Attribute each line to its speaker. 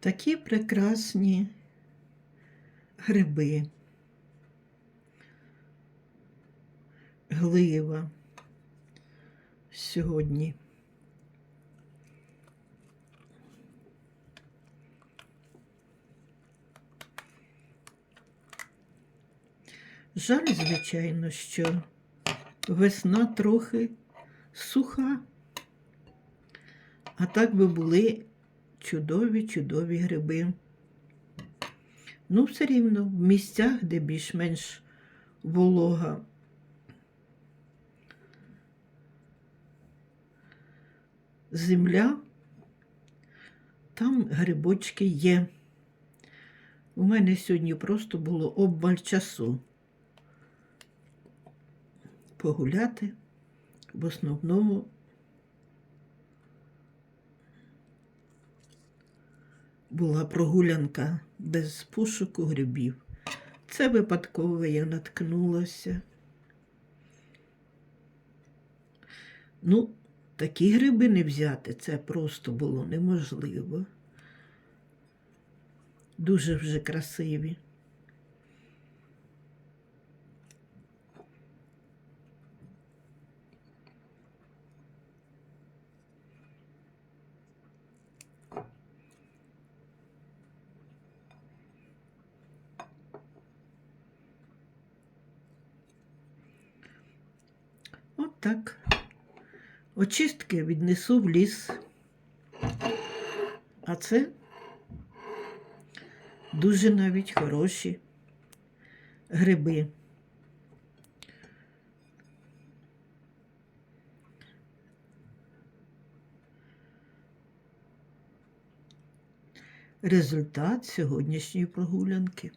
Speaker 1: Такі прекрасні гриби. Глива сьогодні. Жаль, звичайно, що весна трохи суха, а так би були чудові, чудові гриби. Ну, все рівно, в місцях, де більш-менш волога. Земля, там грибочки є. У мене сьогодні просто було обмаль часу погуляти в основному була прогулянка без пошуку грибів. Це випадково я наткнулася. Ну, такі гриби не взяти, це просто було неможливо. Дуже вже красиві. Так. Очистки віднесу в ліс. А це дуже навіть хороші гриби. Результат сьогоднішньої прогулянки.